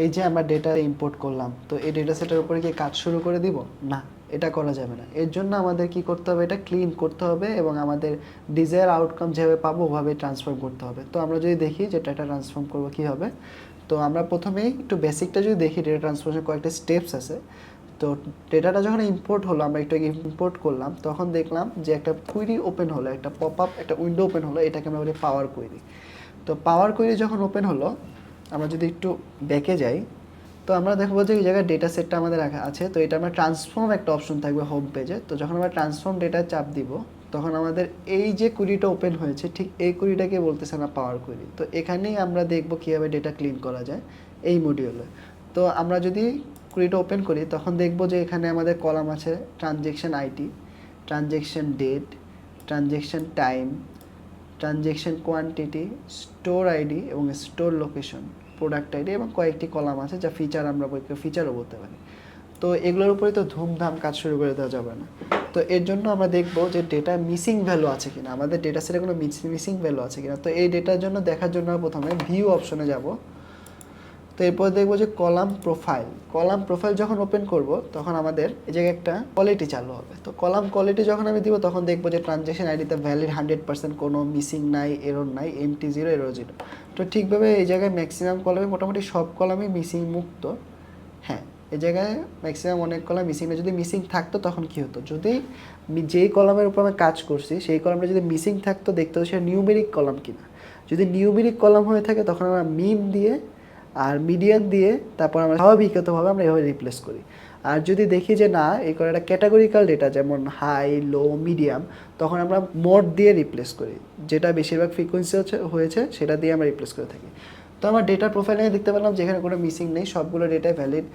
এই যে আমরা ডেটা ইম্পোর্ট করলাম, তো এই ডেটা সেটের উপরে কি কাজ শুরু করে দিব? না, এটা করা যাবে না। এর জন্য আমাদের কি করতে হবে? এটা ক্লিন করতে হবে এবং আমাদের ডিজায়ার আউটকাম যেভাবে পাবো, ওভাবে ট্রান্সফর্ম করতে হবে। তো আমরা যদি দেখি যে ডেটা ট্রান্সফর্ম করব কী হবে তো আমরা প্রথমেই একটু বেসিকটা যদি দেখি ডেটা ট্রান্সফরমেশন কয়েকটা স্টেপস আছে। তো ডেটাটা যখন ইম্পোর্ট হলো, আমরা একটু ইম্পোর্ট করলাম, তখন দেখলাম যে একটা কুইরি ওপেন হলো, একটা পপ আপ একটা উইন্ডো ওপেন হলো, এটাকে আমরা বলি পাওয়ার কুইরি তো পাওয়ার কুইরি যখন ওপেন হলো আমরা যদি একটু ব্যাকে যাই, তো আমরা দেখব যে এই জায়গায় ডেটা সেটটা আমাদের রাখা আছে। তো এটা আমরা ট্রান্সফর্ম একটা অপশন থাকবে হোম পেজে তো যখন আমরা ট্রান্সফর্ম ডেটা চাপ দিব, তখন আমাদের এই যে কুড়িটা ওপেন হয়েছে, ঠিক এই কুড়িটাকে বলতেছে না পাওয়ার কুড়ি তো এখানেই আমরা দেখব কীভাবে ডেটা ক্লিন করা যায় এই মডিউলে তো আমরা যদি কুড়িটা ওপেন করি, তখন দেখব যে এখানে আমাদের কলাম আছে transaction ID transaction date transaction time transaction quantity store ID এবং স্টোর লোকেশন প্রোডাক্ট আইডি এবং কয়েকটি কলাম আছে যা ফিচার আমরা বইকে ফিচারও বলতে পারি। তো এগুলোর উপরে তো ধুমধাম কাজ শুরু করে দেওয়া যাবে না। তো এর জন্য আমরা দেখব যে ডেটা মিসিং ভ্যালু আছে কিনা, আমাদের ডেটা সেটে কোনো মিসিং ভ্যালু আছে কিনা। তো এই ডেটার জন্য দেখার জন্য প্রথমে ভিউ অপশনে যাব। তো এরপর দেখব যে কলাম প্রোফাইল কলাম প্রোফাইল যখন ওপেন করব, তখন আমাদের এই জায়গায় একটা কোয়ালিটি চালু হবে। তো কলাম কোয়ালিটি যখন আমি দিব, তখন দেখব যে ট্রানজেকশন আইডিতে ভ্যালিড হান্ড্রেড পার্সেন্ট কোনো মিসিং নাই এরর নাই এমটি জিরো এরো জিরো তো ঠিকভাবে এই জায়গায় ম্যাক্সিমাম কলামে মোটামুটি সব কলামই মিসিং মুক্ত। হ্যাঁ এই জায়গায় ম্যাক্সিমাম অনেক কলাম মিসিং না যদি মিসিং থাকতো তখন কি হতো? যদি যেই কলামের উপর আমি কাজ করছি, সেই কলামটা যদি মিসিং থাকতো, দেখতে হতো সেটা নিউমেরিক কলাম কিনা। যদি নিউমেরিক কলাম হয়ে থাকে, তখন আমরা মিন দিয়ে আর মিডিয়ান দিয়ে তারপর আমরা স্বাভাবিকতভাবে আমরা এভাবে রিপ্লেস করি। আর যদি দেখি যে না, এই করে একটা ক্যাটাগরিক্যাল ডেটা যেমন হাই লো মিডিয়াম তখন আমরা মোড দিয়ে রিপ্লেস করি। যেটা বেশিরভাগ ফ্রিকোয়েন্সি হয়েছে, সেটা দিয়ে আমরা রিপ্লেস করে থাকি। তো আমার ডেটা প্রোফাইলে দেখতে পেলাম যেখানে কোনো মিসিং নেই, সবগুলো ডেটা ভ্যালিড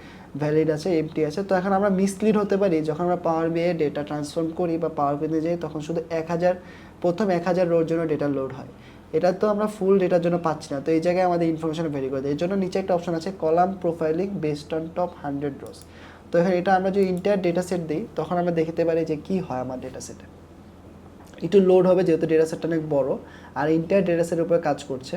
ভ্যালিড আছে এমটি আছে। তো এখন আমরা মিসলিড হতে পারি, যখন আমরা পাওয়ার বিয়ে ডেটা ট্রান্সফর্ম করি বা পাওয়ার বিয়ে যাই, তখন শুধু এক হাজার, প্রথম এক হাজার রোর জন্য ডেটা লোড হয়। এটা তো আমরা ফুল ডেটার জন্য পাচ্ছি না, তো এই জায়গায় আমাদের ইনফরমেশন ভেরি করে দেয়। এর জন্য নিচে একটা অপশন আছে column profiling based on top hundred rows তো এখানে এটা আমরা যদি ইন্টার ডেটা সেট দিই, তখন আমরা দেখতে পারি যে কি হয় আমার ডেটা সেটে একটু লোড হবে যেহেতু ডেটা সেটটা অনেক বড়, আর ইন্টার ডেটা সেটের উপরে কাজ করছে।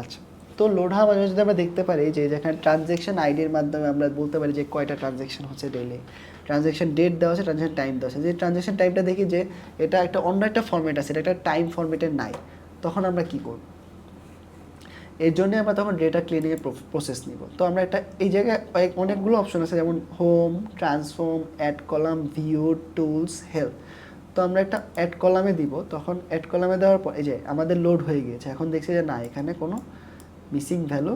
আচ্ছা তো লোড হওয়া মাঝে যদি আমরা দেখতে পারি যে যেখানে ট্রানজেকশন আইডির মাধ্যমে আমরা বলতে পারি যে কয়টা ট্রানজেকশন হচ্ছে ডেলি ট্রানজেকশন ডেট দেওয়া আছে ট্রানজেকশন টাইম দেওয়া আছে। যে ট্রানজেকশন টাইমটা দেখি যে এটা একটা অন্য একটা ফর্মেট আছে, এটা একটা টাইম ফর্মেটে নাই, তখন আমরা কী করব? এর জন্য আমরা তখন ডেটা ক্লিনিংয়ের প্রসেস নিব। তো আমরা একটা, এই জায়গায় অনেকগুলো অপশন আছে, যেমন home transform add column view tools help তো আমরা একটা অ্যাড কলামে দিব, তখন অ্যাড কলামে দেওয়ার পর, এই যে আমাদের লোড হয়ে গিয়েছে, এখন দেখছি যে না, এখানে কোনো মিসিং ভ্যালু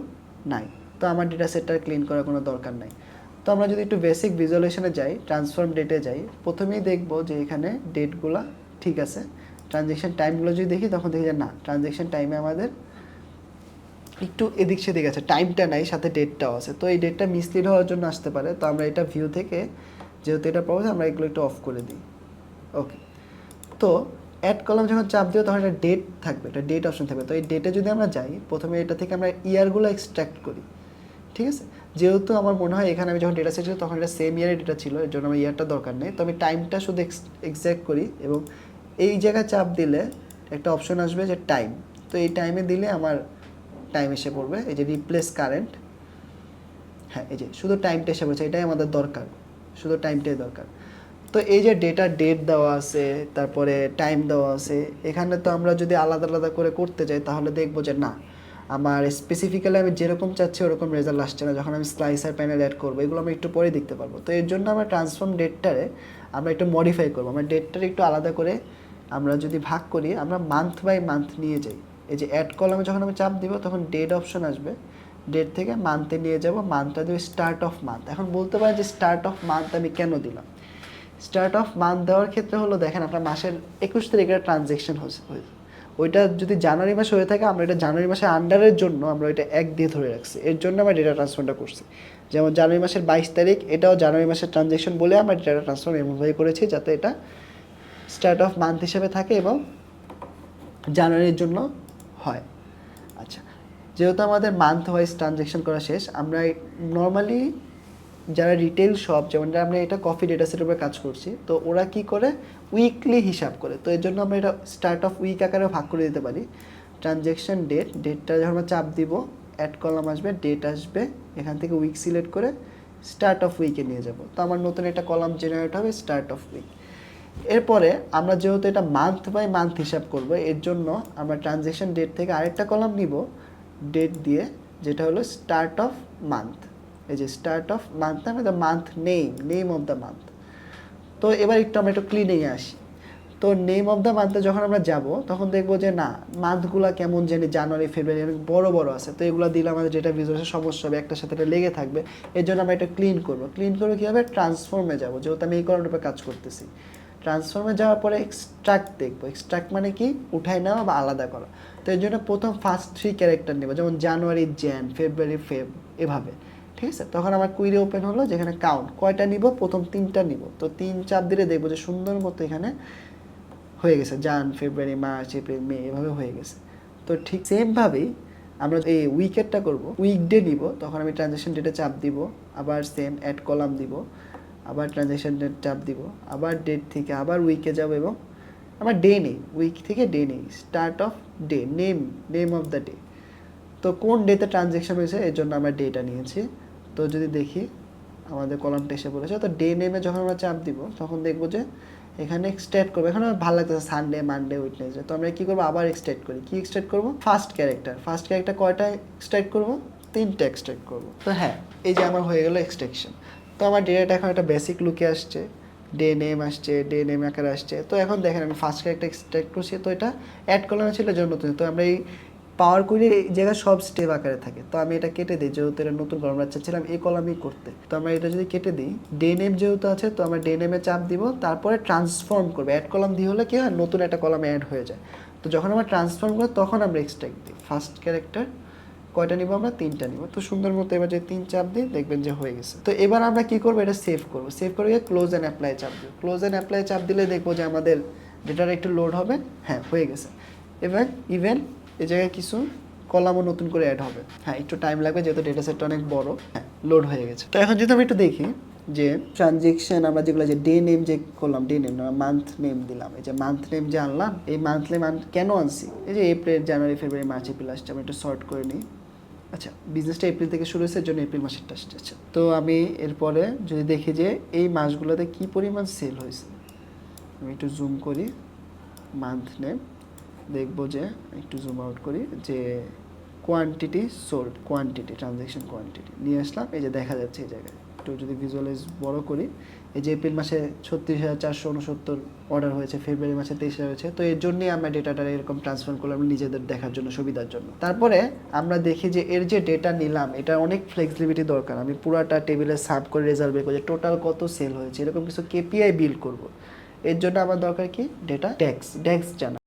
নাই। তো আমার ডেটা সেটটা ক্লিন করার কোনো দরকার নাই। তো আমরা যদি একটু বেসিক ভিজুয়ালেশনে যাই ট্রান্সফর্ম ডেটে যাই, প্রথমেই দেখব যে এখানে ডেটগুলো ঠিক আছে। ট্রানজেকশন টাইমগুলো যদি দেখি, তখন দেখি যে না ট্রানজেকশন টাইমে আমাদের একটু এদিক সেদিক আছে টাইমটা নাই, সাথে ডেটটাও আছে। তো এই ডেটটা মিসলিড হওয়ার জন্য আসতে পারে। তো আমরা এটা ভিউ থেকে, যেহেতু এটা পাবো আমরা এগুলো একটু অফ করে দিই। ওকে তো অ্যাড কলাম যখন চাপ দিও, তখন একটা ডেট থাকবে, একটা ডেট অপশন থাকবে। তো এই ডেটে যদি আমরা যাই, প্রথমে এটা থেকে আমরা ইয়ারগুলো এক্সট্র্যাক্ট করি। ঠিক আছে? যেহেতু আমার মনে হয় এখানে আমি যখন ডেটা সেট তখন এটা সেম ইয়ারের ডেটা ছিল, এর জন্য আমার ইয়ারটা দরকার নেই। তো আমি টাইমটা শুধু এক্সাক্ট করি এবং এই জায়গায় চাপ দিলে একটা অপশন আসবে যে টাইম তো এই টাইমে দিলে আমার টাইম এসে পড়বে, এই যে রিপ্লেস কারেন্ট হ্যাঁ এই যে শুধু টাইমটা এসে পড়ছে, এটাই আমাদের দরকার। শুধু টাইমটাই দরকার। তো এই যে ডেটা ডেট দেওয়া আছে, তারপরে টাইম দেওয়া আছে, এখানে তো আমরা যদি আলাদা আলাদা করে করতে যাই, তাহলে দেখব যে না, আমার স্পেসিফিক্যালি আমি যেরকম চাচ্ছি ওরকম রেজাল্ট আসছে না। যখন আমি স্লাইসার প্যানেল অ্যাড করব, এগুলো আমি একটু পরে দেখতে পারব। তো এর জন্য আমরা ট্রান্সফর্ম ডেটটারে আমরা একটু মডিফাই করব। আমরা ডেটটারে একটু আলাদা করে আমরা যদি ভাগ করি, আমরা মান্থ বাই মান্থ নিয়ে যাই। এই যে অ্যাড কলামে যখন আমি চাপ দিব, তখন ডেট অপশন আসবে। ডেট থেকে মান্থে নিয়ে যাব মান্থটা দেবে স্টার্ট অফ মান্থ এখন বলতে পারেন যে স্টার্ট অফ মান্থ আমি কেন দিলাম? স্টার্ট অফ মান্থ দেওয়ার ক্ষেত্রে হলো, দেখেন আপনার মাসের একুশ তারিখের ট্রানজেকশন হয়েছে। ওইটা যদি জানুয়ারি মাসে হয়ে থাকে, আমরা এটা জানুয়ারি মাসে আন্ডারের জন্য আমরা ওইটা এক দিয়ে ধরে রাখছি। এর জন্য আমরা ডেটা ট্রান্সফারটা করছি। যেমন জানুয়ারি মাসের বাইশ তারিখ, এটাও জানুয়ারি মাসের ট্রানজেকশন বলে আমরা ডেটা ট্রান্সফার এমনভাবে করেছি, যাতে এটা স্টার্ট অফ মান্থ হিসেবে থাকে এবং জানুয়ারির জন্য হয়। আচ্ছা যেহেতু আমাদের মান্থ ওয়াইজ ট্রানজেকশন করা শেষ, আমরা নর্মালি যারা রিটেল শপ যেমন আমরা এটা কফি ডেটা সেটের উপরে কাজ করছি, তো ওরা কি করে? উইকলি হিসাব করে। তো এর জন্য আমরা এটা স্টার্ট অফ উইক আকারে ভাগ করে দিতে পারি। ট্রানজেকশন ডেট ডেটটা যখন আমরা চাপ দিব অ্যাড কলাম আসবে ডেট আসবে, এখান থেকে উইক সিলেক্ট করে স্টার্ট অফ উইকে নিয়ে যাব। তো আমার নতুন একটা কলাম জেনারেট হবে স্টার্ট অফ উইক এরপরে আমরা যেহেতু এটা মান্থ বাই মান্থ হিসাব করব, এর জন্য আমরা ট্রানজেকশন ডেট থেকে আরেকটা কলাম নিব ডেট দিয়ে, যেটা হলো স্টার্ট অফ মান্থ এই যে স্টার্ট অফ মান্থ আমি the month name name of the month তো এবার একটু আমরা একটু ক্লিনিংয়ে আসি। তো নেম অফ দ্য মান্থে যখন আমরা যাব, তখন দেখব যে না মান্থগুলো কেমন জানি জানুয়ারি, ফেব্রুয়ারি অনেক বড় বড় আছে। তো এগুলো দিলে আমাদের যেটা ভিজুয়ালের সমস্যা হবে একটার সাথে একটা লেগে থাকবে। এর জন্য আমরা এটা ক্লিন করব। ক্লিন করব কীভাবে? ট্রান্সফর্মে যাব, যেহেতু আমি এই কলমটার কাজ করতেছি। ট্রান্সফর্মে যাওয়ার পরে এক্সট্রাক্ট দেখব। এক্সট্রাক্ট মানে কি? উঠায় নেওয়া বা আলাদা করা। তো এর জন্য প্রথম ফার্স্ট থ্রি ক্যারেক্টার নেব, যেমন জানুয়ারি জ্যান ফেব্রুয়ারি ফেব এভাবে। ঠিক আছে? তখন আমার কুইরি ওপেন হলো যেখানে কাউন্ট কয়টা নিব? প্রথম তিনটা নিব। তো তিন চাপ দিলে দেখব যে সুন্দর মতো এখানে হয়ে গেছে। জান ফেব্রুয়ারি মার্চ এপ্রিল মে এভাবে হয়ে গেছে। তো ঠিক সেমভাবেই আমরা এই উইকেটটা করব। উইকডে নিব, তখন আমি ট্রানজ্যাকশন ডেটে চাপ দিব। আবার সেম অ্যাড কলাম দিব। আবার ট্রানজ্যাকশন চাপ দিব, আবার ডেট থেকে আবার উইকে যাব এবং আমার ডে নেই উইক থেকে ডে নেই start of day name name of the day তো কোন ডেতে ট্রানজ্যাকশন হয়েছে, এর জন্য আমরা ডেটা নিয়েছি। তো যদি দেখি, আমাদের কলামটা এসে বলেছে তো ডে নেমে যখন আমরা চাপ দিব, তখন দেখব যে এখানে এক্সট্রেট করব। এখানে ভালো লাগতেছে সানডে মানডে উইটনেসডে তো আমরা কী করব? আবার এক্সট্রেট করি। কী এক্সট্রেট করব? ফার্স্ট ক্যারেক্টার ফার্স্ট ক্যারেক্টার কয়টা এক্সট্রেট করব? তিনটে এক্সট্রেট করব। তো হ্যাঁ এই যে আমার হয়ে গেল এক্সট্রেকশন তো আমার ডেটাটা এখন একটা বেসিক লুকে আসছে ডে নেম আসছে ডে নেম আকারে আসছে। তো এখন দেখেন, আমি ফার্স্ট ক্যারেক্টার এক্সট্রাক্ট করছি, তো এটা অ্যাড কলামে ছিল জন্য নতুন। তো আমরা এই পাওয়ার কুইরির এই জায়গায় সব স্টেপ আকারে থাকে। তো আমি এটা কেটে দিই, যেহেতু এটা নতুন কলাম চাচ্ছিলাম এই কলামই করতে। তো আমরা এটা যদি কেটে দিই ডে নেম যেহেতু আছে, তো আমরা ডে নেমে চাপ দিব, তারপরে ট্রান্সফর্ম করব। অ্যাড কলাম দিয়ে হলে কি হয়, নতুন একটা কলাম অ্যাড হয়ে যায়। তো যখন আমরা ট্রান্সফর্ম করি তখন আমরা এক্সট্রাক্ট দিই। ফার্স্ট ক্যারেক্টার কয়টা নিব আমরা? তিনটা নিব। তো সুন্দর মতো এবার যে তিন চাপ দিই দেখবেন যে হয়ে গেছে। তো এবার আমরা কি করব? এটা সেভ করব। সেভ করে ক্লোজ অ্যান্ড অ্যাপ্লাই চাপ দিব ক্লোজ অ্যান্ড অ্যাপ্লাই চাপ দিলে দেখব যে আমাদের ডেটাটা একটু লোড হবে। হ্যাঁ হয়ে গেছে। এবার ইভেন এ জায়গায় কিছু কলামও নতুন করে অ্যাড হবে। হ্যাঁ একটু টাইম লাগবে যেহেতু ডেটা সেটটা অনেক বড়। হ্যাঁ লোড হয়ে গেছে। তো এখন যদি আমি একটু দেখি যে ট্রানজেকশন আমরা যেগুলো যে ডে নেম যে করলাম ডে নেম মান্থ নেম দিলাম, এই যে মান্থ নেম যে আনলাম, এই মান্থ কেন আনছি? এই যে April January February March April আসছে, আমি একটু শর্ট করে নিই। আচ্ছা বিজনেসটা এপ্রিল থেকে শুরু হয়েছে জন্য এপ্রিল মাসেরটা আসছে আচ্ছা। তো আমি এরপরে যদি দেখি যে এই মাসগুলোতে কি পরিমাণ সেল হয়েছে, আমি একটু জুম করি মান্থ নেম দেখব যে, একটু জুম আউট করি, যে quantity sold quantity transaction quantity নিয়ে আসলাম, এই যে দেখা যাচ্ছে এই জায়গায়। একটু যদি ভিজুয়ালাইজ বড় করি, এই যে এপ্রিল মাসে ছত্রিশ হাজার চারশো উনসত্তর অর্ডার হয়েছে ফেব্রুয়ারি মাসে তেইশ হাজার হয়েছে, তো এর জন্যই আমরা ডেটাটা এরকম ট্রান্সফার করলাম নিজেদের দেখার জন্য, সুবিধার জন্য। তারপরে আমরা দেখি যে এর যে ডেটা নিলাম, এটা অনেক ফ্লেক্সিবিলিটি দরকার। আমি পুরাটা টেবিলে সার্ভ করে রেজাল্ট বের করি টোটাল কত সেল হয়েছে, এরকম কিছু কেপিআই বিল্ড করব। এর জন্য আমার দরকার কি? ডেটা ডেক্স ডেক্স জানা।